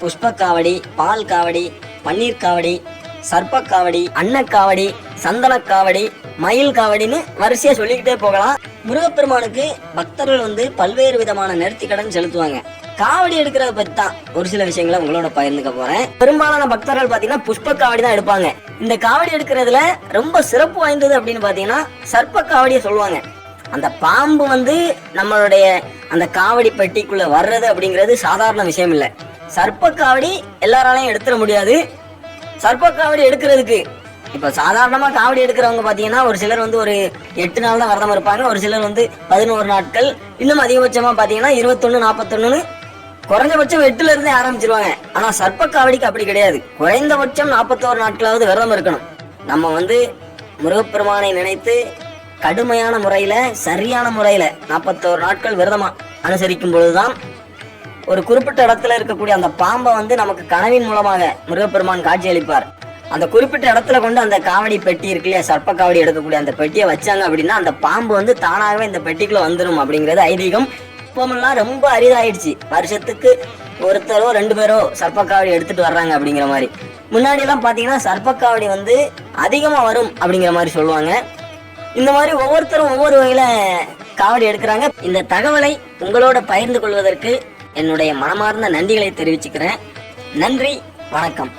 புஷ்ப காவடி பால் காவடி பன்னீர் காவடி சர்ப்பக்காவடி அன்னக்காவடி சந்தனக்காவடி மயில் காவடின்னு வரிசையா சொல்லிக்கிட்டே போகலாம். முருகப்பெருமானுக்கு பக்தர்கள் வந்து பல்வேறு விதமான நேர்த்தி கடன் செலுத்துவாங்க. காவடி எடுக்கிறத பத்தி தான் ஒரு சில விஷயங்களை உங்களோட பகிர்ந்துக்க போறேன். பெரும்பாலான பக்தர்கள் பாத்தீங்கன்னா புஷ்ப காவடி தான் எடுப்பாங்க. இந்த காவடி எடுக்கிறதுல ரொம்ப சிறப்பு வாய்ந்தது அப்படின்னு பாத்தீங்கன்னா சர்ப்ப காவடியை சொல்லுவாங்க. அந்த பாம்பு வந்து நம்மளுடைய அந்த காவடி பெட்டிக்குள்ள வர்றது அப்படிங்கிறது சாதாரண விஷயம் இல்லை. சர்ப்ப காவடி எல்லாராலையும் எடுத்துட முடியாது. சர்ப்ப காவடி எடுக்கிறதுக்கு. இப்போ சாதாரணமாக காவடி எடுக்கிறவங்க பார்த்தீங்கன்னா ஒரு சிலர் வந்து ஒரு எட்டு நாள் தான் விரதம் இருப்பாங்க. ஒரு சிலர் வந்து பதினோரு நாட்கள். இன்னும் அதிகபட்சமாக பார்த்தீங்கன்னா இருபத்தொன்னு நாற்பத்தொன்னு குறைஞ்சபட்சம் எட்டுல இருந்தே ஆரம்பிச்சிருவாங்க. ஆனால் சர்ப்ப காவடிக்கு அப்படி கிடையாது. குறைந்தபட்சம் நாற்பத்தோரு நாட்களாவது விரதம் இருக்கணும். நம்ம வந்து முருகப்பெருமானை நினைத்து கடுமையான முறையில் சரியான முறையில் நாற்பத்தோரு நாட்கள் விரதமாக அனுசரிக்கும் பொழுதுதான் ஒரு குறிப்பிட்ட இடத்துல இருக்கக்கூடிய அந்த பாம்பை வந்து நமக்கு கனவின் மூலமாக முருகப்பெருமான் காட்சி அளிப்பார் அந்த குறிப்பிட்ட இடத்துல கொண்டு அந்த காவடி பெட்டி இருக்கு இல்லையா? சர்ப்ப காவடி எடுக்கக்கூடிய அந்த பெட்டியை வச்சாங்க அப்படின்னா அந்த பாம்பு வந்து தானாகவே இந்த பெட்டிக்குள்ள வந்துடும் அப்படிங்கிறது ஐதீகம். இப்போமெல்லாம் ரொம்ப அரிதாயிடுச்சு. வருஷத்துக்கு ஒருத்தரோ ரெண்டு பேரோ சர்ப்ப காவடி எடுத்துட்டு வர்றாங்க அப்படிங்கிற மாதிரி. முன்னாடி எல்லாம் பாத்தீங்கன்னா சர்ப்ப காவடி வந்து அதிகமா வரும் அப்படிங்கிற மாதிரி சொல்லுவாங்க. இந்த மாதிரி ஒவ்வொருத்தரும் ஒவ்வொரு வகையில காவடி எடுக்கிறாங்க. இந்த தகவலை உங்களோட பகிர்ந்து கொள்வதற்கு என்னுடைய மனமார்ந்த நன்றிகளை தெரிவிச்சுக்கிறேன். நன்றி வணக்கம்.